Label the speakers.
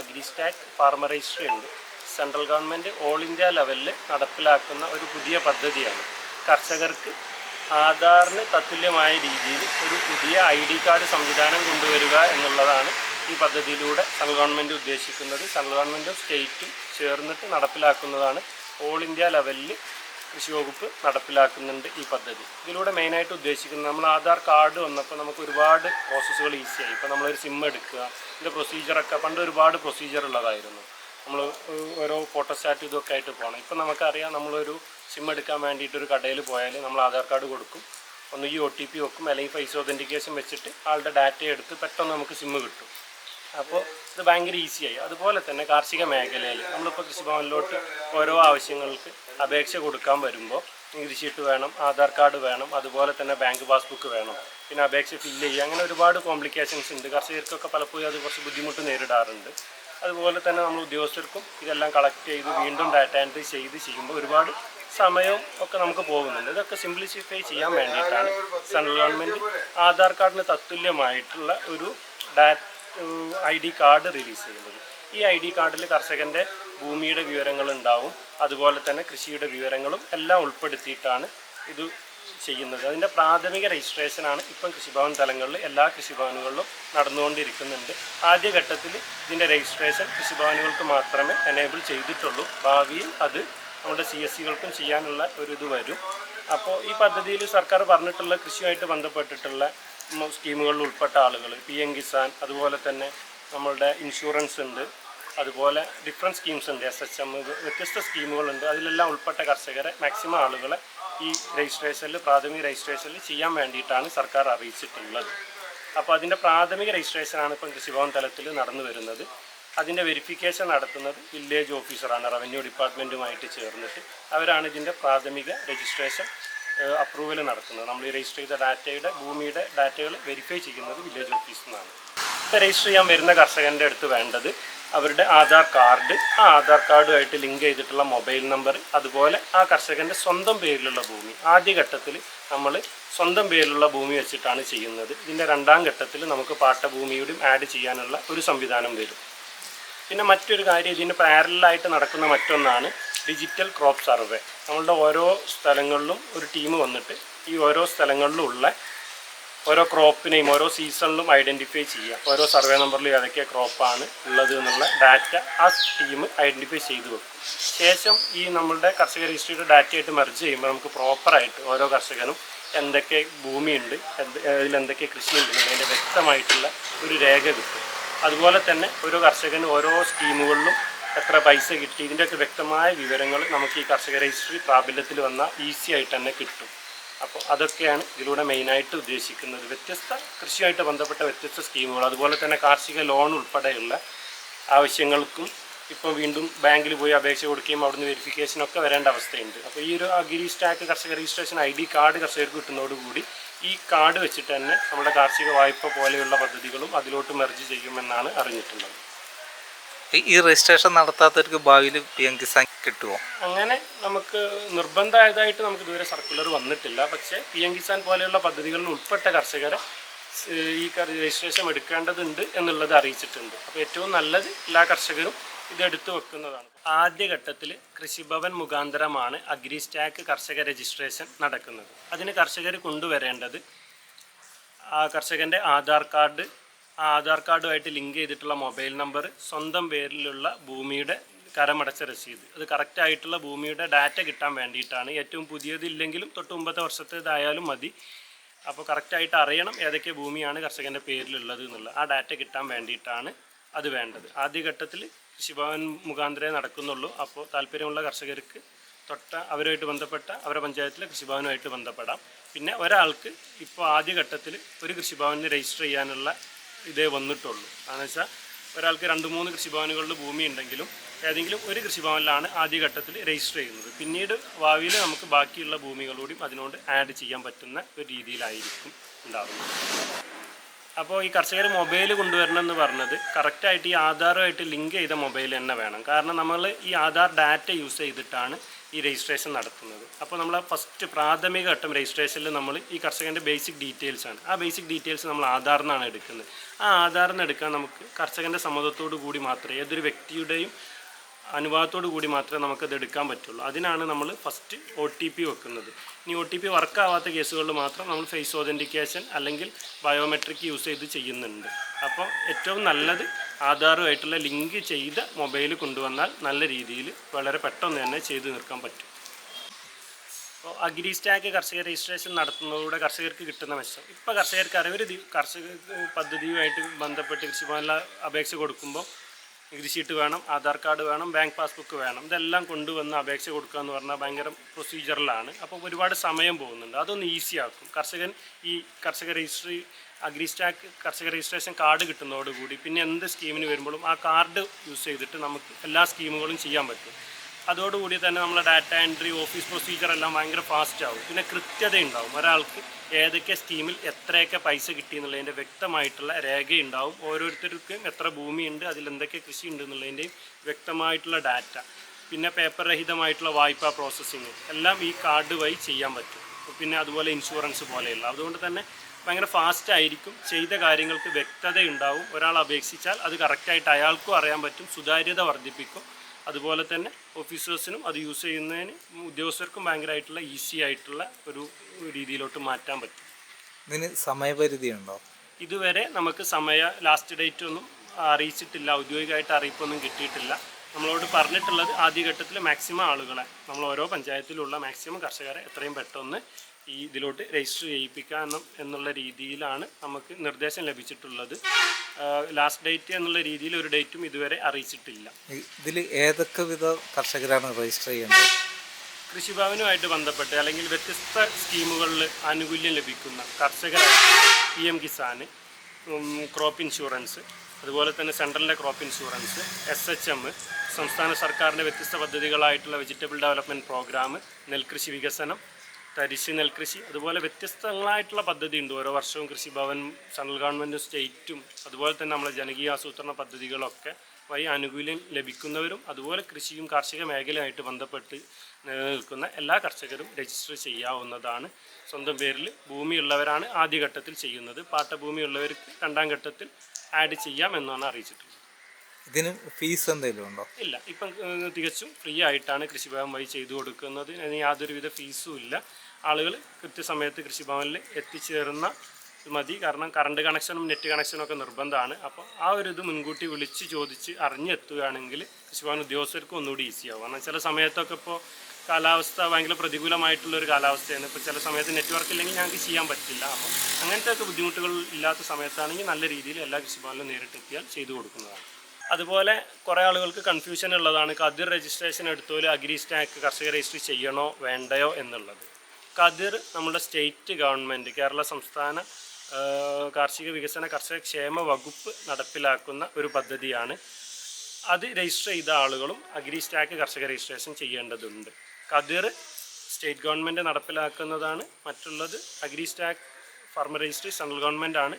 Speaker 1: AgriStack farmer registry ഉണ്ട്. Central government all India ലെവലിൽ നടപ്പിലാക്കുന്ന ഒരു പുതിയ പദ്ധതിയാണ്. കർഷകർക്ക് ആധാറിന് തത്തുല്യമായ രീതിയിൽ ഒരു പുതിയ ഐ ഡി കാർഡ് സംവിധാനം കൊണ്ടുവരിക എന്നുള്ളതാണ് ഈ പദ്ധതിയിലൂടെ സെൻട്രൽ ഗവൺമെന്റ് ഉദ്ദേശിക്കുന്നത്. സെൻട്രൽ ഗവൺമെന്റും സ്റ്റേറ്റും ചേർന്നിട്ട് നടപ്പിലാക്കുന്നതാണ് ഓൾ ഇന്ത്യ ലെവലിൽ കൃഷി വകുപ്പ് നടപ്പിലാക്കുന്നുണ്ട് ഈ പദ്ധതി. ഇതിലൂടെ മെയിനായിട്ട് ഉദ്ദേശിക്കുന്നത് നമ്മൾ ആധാർ കാർഡ് വന്നപ്പോൾ നമുക്ക് ഒരുപാട് പ്രോസസ്സുകൾ ഈസിയായി ഇപ്പോൾ നമ്മളൊരു സിം എടുക്കുക ഇതിന്റെ പ്രൊസീജിയറൊക്കെ പണ്ട് ഒരുപാട് പ്രൊസീജിയർ ഉള്ളതായിരുന്നു. നമ്മൾ ഓരോ ഫോട്ടോസ്റ്റാറ്റ് ഇതൊക്കെ ആയിട്ട് പോകണം. ഇപ്പം നമുക്കറിയാം നമ്മളൊരു സിം എടുക്കാൻ വേണ്ടിയിട്ട് ഒരു കടയിൽ പോയാൽ നമ്മൾ ആധാർ കാർഡ് കൊടുക്കും. ഒന്ന് ഈ ഒ ടി പി വെക്കും അല്ലെങ്കിൽ ഫേസ് ഒതന്റിക്കേഷൻ വെച്ചിട്ട് ആളുടെ ഡാറ്റ എടുത്ത് പെട്ടെന്ന് നമുക്ക് സിം കിട്ടും. അപ്പോൾ ഇത് ഭയങ്കര ഈസിയായി. അതുപോലെ തന്നെ കാർഷിക മേഖലയിൽ നമ്മളിപ്പോൾ കൃഷിഭവനിലോട്ട് ഓരോ ആവശ്യങ്ങൾക്ക് അപേക്ഷ കൊടുക്കാൻ വരുമ്പോൾ കൃഷിയിട്ട് വേണം ആധാർ കാർഡ് വേണം അതുപോലെ തന്നെ ബാങ്ക് പാസ്ബുക്ക് വേണം. പിന്നെ അപേക്ഷ ഫില്ല് ചെയ്യുക. അങ്ങനെ ഒരുപാട് കോംപ്ലിക്കേഷൻസ് ഉണ്ട്. കർഷകർക്കൊക്കെ പലപ്പോഴും അത് കുറച്ച് ബുദ്ധിമുട്ട് നേരിടാറുണ്ട്. അതുപോലെ തന്നെ നമ്മൾ ഉദ്യോഗസ്ഥർക്കും ഇതെല്ലാം കളക്ട് ചെയ്ത് വീണ്ടും ഡാറ്റ എൻട്രി ചെയ്ത് ചെയ്യുമ്പോൾ ഒരുപാട് സമയവും ഒക്കെ നമുക്ക് പോകുന്നുണ്ട്. ഇതൊക്കെ സിംപ്ലിസിഫൈ ചെയ്യാൻ വേണ്ടിയിട്ടാണ്. സെൻട്രൽ ഗവൺമെന്റ് ആധാർ കാർഡിന് തത്തുല്യമായിട്ടുള്ള ഒരു data I D card release ചെയ്യുന്നത്. ഈ ഐ ഡി കാർഡിൽ കർഷകന്റെ ഭൂമിയുടെ വിവരങ്ങൾ ഉണ്ടാവും അതുപോലെ തന്നെ കൃഷിയുടെ വിവരങ്ങളും എല്ലാം ഉൾപ്പെടുത്തിയിട്ടാണ് ഇത് ചെയ്യുന്നത്. അതിന്റെ പ്രാഥമിക രജിസ്ട്രേഷനാണ് ഇപ്പം കൃഷിഭവൻ തലങ്ങളിൽ എല്ലാ കൃഷിഭവനുകളിലും നടന്നുകൊണ്ടിരിക്കുന്നുണ്ട്. ആദ്യഘട്ടത്തിൽ ഇതിന്റെ രജിസ്ട്രേഷൻ കൃഷിഭവനുകൾക്ക് മാത്രമേ എനേബിൾ ചെയ്തിട്ടുള്ളൂ. ഭാവിയിൽ അത് നമ്മുടെ സി എസ് സികൾക്കും ചെയ്യാനുള്ള ഒരു ഇത് വരും. അപ്പോൾ ഈ പദ്ധതിയിൽ സർക്കാർ പറഞ്ഞിട്ടുള്ള കൃഷിയുമായിട്ട് ബന്ധപ്പെട്ടിട്ടുള്ള സ്കീമുകളിൽ ഉൾപ്പെട്ട ആളുകൾ പി എം കിസാൻ അതുപോലെ തന്നെ നമ്മളുടെ ഇൻഷുറൻസ് ഉണ്ട് അതുപോലെ ഡിഫറെന്റ് സ്കീംസ് ഉണ്ട് എസ് എച്ച് എം വ്യത്യസ്ത സ്കീമുകളുണ്ട്. അതിലെല്ലാം ഉൾപ്പെട്ട കർഷകരെ മാക്സിമം ആളുകളെ ഈ രജിസ്ട്രേഷനിൽ പ്രാഥമിക രജിസ്ട്രേഷനിൽ ചെയ്യാൻ വേണ്ടിയിട്ടാണ് സർക്കാർ അറിയിച്ചിട്ടുള്ളത്. അപ്പോൾ അതിന്റെ പ്രാഥമിക രജിസ്ട്രേഷനാണ് ഇപ്പം കൃഷിഭവൻ തലത്തിൽ നടന്നു വരുന്നത്. അതിന്റെ വെരിഫിക്കേഷൻ നടത്തുന്നത് വില്ലേജ് ഓഫീസറാണ് റവന്യൂ ഡിപ്പാർട്ട്മെന്റുമായിട്ട് ചേർന്നിട്ട് അവരാണ് ഇതിന്റെ പ്രാഥമിക രജിസ്ട്രേഷൻ അപ്രൂവൽ നടക്കുന്നത് നമ്മൾ ഈ രജിസ്റ്റർ ചെയ്ത ഡാറ്റയുടെ ഭൂമിയുടെ ഡാറ്റകൾ വെരിഫൈ ചെയ്യുന്നത് വില്ലേജ് ഓഫീസിൽ നിന്നാണ്. ഇപ്പോൾ രജിസ്റ്റർ ചെയ്യാൻ വരുന്ന കർഷകന്റെ അടുത്ത് വേണ്ടത് അവരുടെ ആധാർ കാർഡ് ആ ആധാർ കാർഡുമായിട്ട് ലിങ്ക് ചെയ്തിട്ടുള്ള മൊബൈൽ നമ്പർ അതുപോലെ ആ കർഷകന്റെ സ്വന്തം പേരിലുള്ള ഭൂമി. ആദ്യഘട്ടത്തിൽ നമ്മൾ സ്വന്തം പേരിലുള്ള ഭൂമി വെച്ചിട്ടാണ് ചെയ്യുന്നത്. ഇതിന്റെ രണ്ടാം ഘട്ടത്തിൽ നമുക്ക് പാട്ടഭൂമിയോടും ആഡ് ചെയ്യാനുള്ള ഒരു സംവിധാനം വരും. പിന്നെ മറ്റൊരു കാര്യം ഇതിന് പാരലായിട്ട് നടക്കുന്ന മറ്റൊന്നാണ് ഡിജിറ്റൽ ക്രോപ്പ് സർവേ നമ്മളുടെ ഓരോ സ്ഥലങ്ങളിലും ഒരു ടീം വന്നിട്ട് ഈ ഓരോ സ്ഥലങ്ങളിലും ഉള്ള ഓരോ ക്രോപ്പിനെയും ഓരോ സീസണിലും ഐഡന്റിഫൈ ചെയ്യുക. ഓരോ സർവേ നമ്പറിലും ഏതൊക്കെ ക്രോപ്പാണ് ഉള്ളത് എന്നുള്ള ഡാറ്റ ആ ടീം ഐഡന്റിഫൈ ചെയ്തു വെക്കും. ശേഷം ഈ നമ്മളുടെ കർഷക രജിസ്ട്രിയുടെ ഡാറ്റയായിട്ട് മെർജ് ചെയ്യുമ്പോൾ നമുക്ക് പ്രോപ്പറായിട്ട് ഓരോ കർഷകനും എന്തൊക്കെ ഭൂമിയുണ്ട് എന്തൊക്കെ കൃഷിയുണ്ട് അതിന്റെ വ്യക്തമായിട്ടുള്ള ഒരു രേഖ കിട്ടും. അതുപോലെ തന്നെ ഓരോ കർഷകന് ഓരോ സ്കീമുകളിലും എത്ര പൈസ കിട്ടി? ഇതിന്റെയൊക്കെ വ്യക്തമായ വിവരങ്ങൾ നമുക്ക് ഈ കർഷക രജിസ്ട്രി പ്രാബല്യത്തിൽ വന്നാൽ ഈസി ആയിട്ട് തന്നെ കിട്ടും. അപ്പോൾ അതൊക്കെയാണ് ഇതിലൂടെ മെയിനായിട്ട് ഉദ്ദേശിക്കുന്നത്. വ്യത്യസ്ത കൃഷിയായിട്ട് ബന്ധപ്പെട്ട വ്യത്യസ്ത സ്കീമുകൾ അതുപോലെ തന്നെ കാർഷിക ലോൺ ഉൾപ്പെടെയുള്ള ആവശ്യങ്ങൾക്കും ഇപ്പോൾ വീണ്ടും ബാങ്കിൽ പോയി അപേക്ഷ കൊടുക്കുകയും അവിടുന്ന് വെരിഫിക്കേഷനൊക്കെ വരേണ്ട അവസ്ഥയുണ്ട്. അപ്പോൾ ഈ ഒരു അഗ്രി സ്റ്റാക്ക് കർഷക രജിസ്ട്രേഷൻ ഐ ഡി കാർഡ് കർഷകർക്ക് കിട്ടുന്നതോടുകൂടി ഈ കാർഡ് വെച്ചിട്ട് തന്നെ നമ്മുടെ കാർഷിക വായ്പ പോലെയുള്ള പദ്ധതികളും അതിലോട്ട് മെർജ് ചെയ്യുമെന്നാണ് അറിഞ്ഞിട്ടുള്ളത്.
Speaker 2: ഈ- രജിസ്ട്രേഷൻ നടത്താത്തവർക്ക് ഭാവിയിൽ പി എം കിസാൻ കിട്ടുമോ
Speaker 1: അങ്ങനെ നമുക്ക് നിർബന്ധമായതായിട്ട് നമുക്ക് ഇതുവരെ സർക്കുലർ വന്നിട്ടില്ല. പക്ഷേ പി എം കിസാൻ പോലെയുള്ള പദ്ധതികളിൽ ഉൾപ്പെട്ട കർഷകരെ ഈ രജിസ്ട്രേഷൻ എടുക്കേണ്ടതുണ്ട് എന്നുള്ളത് അറിയിച്ചിട്ടുണ്ട്. അപ്പോൾ ഏറ്റവും നല്ലത് എല്ലാ കർഷകരും ഇത് എടുത്തു വെക്കുന്നതാണ്. ആദ്യഘട്ടത്തിൽ കൃഷിഭവൻ മുഖാന്തരമാണ് അഗ്രി സ്റ്റാക്ക് കർഷക രജിസ്ട്രേഷൻ നടക്കുന്നത്. അതിന് കർഷകർ കൊണ്ടുവരേണ്ടത് ആ കർഷകന്റെ ആധാർ കാർഡ് ആധാർ കാർഡുമായിട്ട് ലിങ്ക് ചെയ്തിട്ടുള്ള മൊബൈൽ നമ്പർ സ്വന്തം പേരിലുള്ള ഭൂമിയുടെ കരമടച്ച രസീത്. അത് കറക്റ്റ് ആയിട്ടുള്ള ഭൂമിയുടെ ഡാറ്റ കിട്ടാൻ വേണ്ടിയിട്ടാണ്. ഏറ്റവും പുതിയതില്ലെങ്കിലും തൊട്ട് മുമ്പത്തെ വർഷത്തേതായാലും മതി. അപ്പോൾ കറക്റ്റായിട്ട് അറിയണം ഏതൊക്കെ ഭൂമിയാണ് കർഷകന്റെ പേരിലുള്ളത് എന്നുള്ള. ആ ഡാറ്റ കിട്ടാൻ വേണ്ടിയിട്ടാണ് അത് വേണ്ടത്. ആദ്യഘട്ടത്തിൽ കൃഷിഭവൻ മുഖാന്തരേ നടക്കുന്നുള്ളൂ. അപ്പോൾ താല്പര്യമുള്ള കർഷകർക്ക് തൊട്ട അവരുമായിട്ട് ബന്ധപ്പെട്ട അവരുടെ പഞ്ചായത്തിലെ കൃഷിഭവനുമായിട്ട് ബന്ധപ്പെടാം. പിന്നെ ഒരാൾക്ക് ഇപ്പോൾ ആദ്യഘട്ടത്തിൽ ഒരു കൃഷിഭവനിൽ രജിസ്റ്റർ ചെയ്യാനുള്ള ഇതേ വന്നിട്ടുള്ളൂ. കാരണം വെച്ചാൽ ഒരാൾക്ക് രണ്ട് മൂന്ന് കൃഷിഭവനുകളിൽ ഭൂമി ഉണ്ടെങ്കിലും ഏതെങ്കിലും ഒരു കൃഷിഭവനിലാണ് ആദ്യഘട്ടത്തിൽ രജിസ്റ്റർ ചെയ്യുന്നത്. പിന്നീട് ഭാവിയിൽ നമുക്ക് ബാക്കിയുള്ള ഭൂമികളോടും അതിനോട് ആഡ് ചെയ്യാൻ പറ്റുന്ന ഒരു രീതിയിലായിരിക്കും ഉണ്ടാകുന്നത് അപ്പോൾ ഈ കർഷകർ മൊബൈൽ കൊണ്ടുവരണം എന്ന് പറഞ്ഞത് കറക്റ്റായിട്ട് ഈ ആധാറുമായിട്ട് ലിങ്ക് ചെയ്ത മൊബൈൽ തന്നെ വേണം. കാരണം നമ്മൾ ഈ ആധാർ ഡാറ്റ യൂസ് ചെയ്തിട്ടാണ് ഈ രജിസ്ട്രേഷൻ നടത്തുന്നത്. അപ്പോൾ നമ്മൾ ഫസ്റ്റ് പ്രാഥമിക ഘട്ടം രജിസ്ട്രേഷനിൽ നമ്മൾ ഈ കർഷകന്റെ ബേസിക് ഡീറ്റെയിൽസ് ആണ്. ആ ബേസിക് ഡീറ്റെയിൽസ് നമ്മൾ ആധാറിൽ നിന്നാണ് എടുക്കുന്നത്. ആ ആധാറിൽ നിന്ന് എടുക്കാൻ നമുക്ക് കർഷകന്റെ സമ്മതത്തോടു കൂടി മാത്രമേ ഏതൊരു വ്യക്തിയുടെയും അനുവാദത്തോടു കൂടി മാത്രമേ നമുക്കത് എടുക്കാൻ പറ്റുള്ളൂ. അതിനാണ് നമ്മൾ ഫസ്റ്റ് ഒ ടി പി വെക്കുന്നത്. ഇനി ഒ ടി പി വർക്കാവാത്ത കേസുകളിൽ മാത്രം നമ്മൾ ഫേസ് ഓതന്റിക്കേഷൻ അല്ലെങ്കിൽ ബയോമെട്രിക് യൂസ് ചെയ്ത് ചെയ്യുന്നുണ്ട്. അപ്പോൾ ഏറ്റവും നല്ലത് ആധാറുമായിട്ടുള്ള ലിങ്ക് ചെയ്ത മൊബൈൽ കൊണ്ടുവന്നാൽ നല്ല രീതിയിൽ വളരെ പെട്ടെന്ന് തന്നെ ചെയ്തു തീർക്കാൻ പറ്റും. അപ്പോൾ അഗ്രി സ്റ്റാക്ക് കർഷക രജിസ്ട്രേഷൻ നടത്തുന്നതിലൂടെ കർഷകർക്ക് കിട്ടുന്ന മെച്ചം. ഇപ്പോൾ കർഷകർക്ക് അറിയാം കർഷക പദ്ധതിയുമായിട്ട് ബന്ധപ്പെട്ട് കൃഷിഭവനിൽ അപേക്ഷ കൊടുക്കുമ്പോൾ നികുതി ഷീറ്റ് വേണം ആധാർ കാർഡ് വേണം ബാങ്ക് പാസ്ബുക്ക് വേണം. ഇതെല്ലാം കൊണ്ടുവന്ന് അപേക്ഷ കൊടുക്കുക എന്ന് പറഞ്ഞാൽ ഭയങ്കര പ്രൊസീജിയറിലാണ് അപ്പോൾ ഒരുപാട് സമയം പോകുന്നുണ്ട്. അതൊന്ന് ഈസി ആക്കും. കർഷകൻ ഈ കർഷക രജിസ്ട്രി അഗ്രി സ്റ്റാക്ക് കർഷക രജിസ്ട്രേഷൻ കാർഡ് കിട്ടുന്നതോടുകൂടി പിന്നെ എന്ത് സ്കീമിന് വരുമ്പോഴും ആ കാർഡ് യൂസ് ചെയ്തിട്ട് നമുക്ക് എല്ലാ സ്കീമുകളും ചെയ്യാൻ പറ്റും. അതോടുകൂടി തന്നെ നമ്മളെ ഡാറ്റ എൻട്രി ഓഫീസ് പ്രൊസീജിയർ എല്ലാം ഭയങ്കര ഫാസ്റ്റ് ആവും. പിന്നെ കൃത്യത ഉണ്ടാവും ഒരാൾക്ക് ഏതൊക്കെ സ്കീമിൽ എത്രയൊക്കെ പൈസ കിട്ടി എന്നുള്ളതിന്റെ വ്യക്തമായിട്ടുള്ള രേഖയുണ്ടാവും. ഓരോരുത്തർക്കും എത്ര ഭൂമിയുണ്ട് അതിൽ എന്തൊക്കെ കൃഷി ഉണ്ട് എന്നുള്ളതിന്റെയും വ്യക്തമായിട്ടുള്ള ഡാറ്റ പിന്നെ പേപ്പർ രഹിതമായിട്ടുള്ള വായ്പാ പ്രോസസ്സിങ് എല്ലാം ഈ കാർഡ് വഴി ചെയ്യാൻ പറ്റും. പിന്നെ അതുപോലെ ഇൻഷുറൻസ് പോലെയുള്ള. അതുകൊണ്ട് തന്നെ ഭയങ്കര ഫാസ്റ്റ് ആയിരിക്കും. ചെയ്ത കാര്യങ്ങൾക്ക് വ്യക്തത ഉണ്ടാവും ഒരാൾ അപേക്ഷിച്ചാൽ അത് കറക്റ്റായിട്ട് അയാൾക്കും അറിയാൻ പറ്റും. സുതാര്യത വർദ്ധിപ്പിക്കും. അതുപോലെ തന്നെ ഓഫീസേഴ്സിനും അത് യൂസ് ചെയ്യുന്നതിന് ഉദ്യോഗസ്ഥർക്കും ഭയങ്കരമായിട്ടുള്ള ഈസി ആയിട്ടുള്ള ഒരു രീതിയിലോട്ട് മാറ്റാൻ പറ്റും.
Speaker 2: ഇതിന് സമയപരിധി ഉണ്ടോ
Speaker 1: ഇതുവരെ നമുക്ക് സമയ ലാസ്റ്റ് ഡേറ്റ് ഒന്നും അറിയിച്ചിട്ടില്ല ഔദ്യോഗികമായിട്ട് അറിയിപ്പൊന്നും കിട്ടിയിട്ടില്ല. നമ്മളോട് പറഞ്ഞിട്ടുള്ളത് ആദ്യഘട്ടത്തിൽ മാക്സിമം ആളുകളെ നമ്മൾ ഓരോ പഞ്ചായത്തിലുള്ള മാക്സിമം കർഷകരെ എത്രയും പെട്ടെന്ന് ഈ ഇതിലോട്ട് രജിസ്റ്റർ ചെയ്യിപ്പിക്കാം എന്നുള്ള രീതിയിലാണ് നമുക്ക് നിർദ്ദേശം ലഭിച്ചിട്ടുള്ളത്. ലാസ്റ്റ് ഡേറ്റ് എന്നുള്ള രീതിയിൽ ഒരു ഡേറ്റും ഇതുവരെ അറിയിച്ചിട്ടില്ല.
Speaker 2: ഇതിൽ ഏതൊക്കെ വിധ കർഷകരാണ് രജിസ്റ്റർ ചെയ്യേണ്ടത്?
Speaker 1: കൃഷിഭവനുമായിട്ട് ബന്ധപ്പെട്ട് അല്ലെങ്കിൽ വ്യത്യസ്ത സ്കീമുകളിൽ ആനുകൂല്യം ലഭിക്കുന്ന കർഷകരായിട്ട് P M Kisan crop insurance അതുപോലെ തന്നെ സെൻട്രലിന്റെ crop insurance S H M സംസ്ഥാന സർക്കാരിന്റെ വ്യത്യസ്ത പദ്ധതികളായിട്ടുള്ള വെജിറ്റബിൾ ഡെവലപ്മെന്റ് പ്രോഗ്രാം നെൽകൃഷി വികസനം തരിശ് നെൽകൃഷി അതുപോലെ വ്യത്യസ്തങ്ങളായിട്ടുള്ള പദ്ധതി ഉണ്ട്. ഓരോ വർഷവും കൃഷിഭവൻ സെൻട്രൽ ഗവൺമെന്റും സ്റ്റേറ്റും അതുപോലെ തന്നെ നമ്മളെ ജനകീയ ആസൂത്രണ പദ്ധതികളൊക്കെ വഴി ആനുകൂല്യം ലഭിക്കുന്നവരും അതുപോലെ കൃഷിയും കാർഷിക മേഖലയുമായിട്ട് ബന്ധപ്പെട്ട് നിലനിൽക്കുന്ന എല്ലാ കർഷകരും രജിസ്റ്റർ ചെയ്യാവുന്നതാണ്. സ്വന്തം പേരിൽ ഭൂമിയുള്ളവരാണ് ആദ്യഘട്ടത്തിൽ ചെയ്യുന്നത്. പാട്ടഭൂമിയുള്ളവർക്ക് രണ്ടാം ഘട്ടത്തിൽ ആഡ് ചെയ്യാം എന്നാണ് അറിയിച്ചിട്ടുള്ളത്.
Speaker 2: ഇതിന് ഫീസ് എന്തെങ്കിലും ഉണ്ടോ?
Speaker 1: ഇല്ല. ഇപ്പം തികച്ചും ഫ്രീ ആയിട്ടാണ് കൃഷിഭവൻ വഴി ചെയ്തു കൊടുക്കുന്നത്. അതിന് യാതൊരുവിധ ഫീസും ഇല്ല. ആളുകൾ കൃത്യസമയത്ത് കൃഷിഭവനിൽ എത്തിച്ചേരുന്ന മതി. കാരണം കറണ്ട് കണക്ഷനും നെറ്റ് കണക്ഷനും ഒക്കെ നിർബന്ധമാണ്. അപ്പോൾ ആ ഒരു ഇത് മുൻകൂട്ടി വിളിച്ച് ചോദിച്ച് അറിഞ്ഞെത്തുകയാണെങ്കിൽ കൃഷിഭവൻ ഉദ്യോഗസ്ഥർക്ക് ഒന്നുകൂടി ഈസിയാവും കാരണം ചില സമയത്തൊക്കെ ഇപ്പോൾ കാലാവസ്ഥ ഭയങ്കര പ്രതികൂലമായിട്ടുള്ള ഒരു കാലാവസ്ഥയാണ്. ഇപ്പോൾ ചില സമയത്ത് നെറ്റ്വർക്ക് ഇല്ലെങ്കിൽ ഞങ്ങൾക്ക് ചെയ്യാൻ പറ്റില്ല. അപ്പോൾ അങ്ങനത്തെ ഒക്കെ ബുദ്ധിമുട്ടുകൾ ഇല്ലാത്ത സമയത്താണെങ്കിൽ നല്ല രീതിയിൽ എല്ലാ കൃഷിഭവനിലും നേരിട്ടെത്തിയാൽ ചെയ്തു കൊടുക്കുന്നതാണ്. അതുപോലെ കുറേ ആളുകൾക്ക് കൺഫ്യൂഷൻ ഉള്ളതാണ്. കതിർ രജിസ്ട്രേഷൻ എടുത്തോൽ അഗ്രി സ്റ്റാക്ക് കർഷക രജിസ്റ്റർ ചെയ്യണോ വേണ്ടയോ എന്നുള്ളത്. കതിർ നമ്മുടെ സ്റ്റേറ്റ് ഗവൺമെന്റ് കേരള സംസ്ഥാന കാർഷിക വികസന കർഷക ക്ഷേമ വകുപ്പ് നടപ്പിലാക്കുന്ന ഒരു പദ്ധതിയാണ്. അത് രജിസ്റ്റർ ചെയ്ത ആളുകളും അഗ്രി സ്റ്റാക്ക് കർഷക രജിസ്ട്രേഷൻ ചെയ്യേണ്ടതുണ്ട്. കതിർ സ്റ്റേറ്റ് ഗവൺമെന്റ് നടപ്പിലാക്കുന്നതാണ്. മറ്റുള്ളത് agri stack farmer registry central government ആണ്.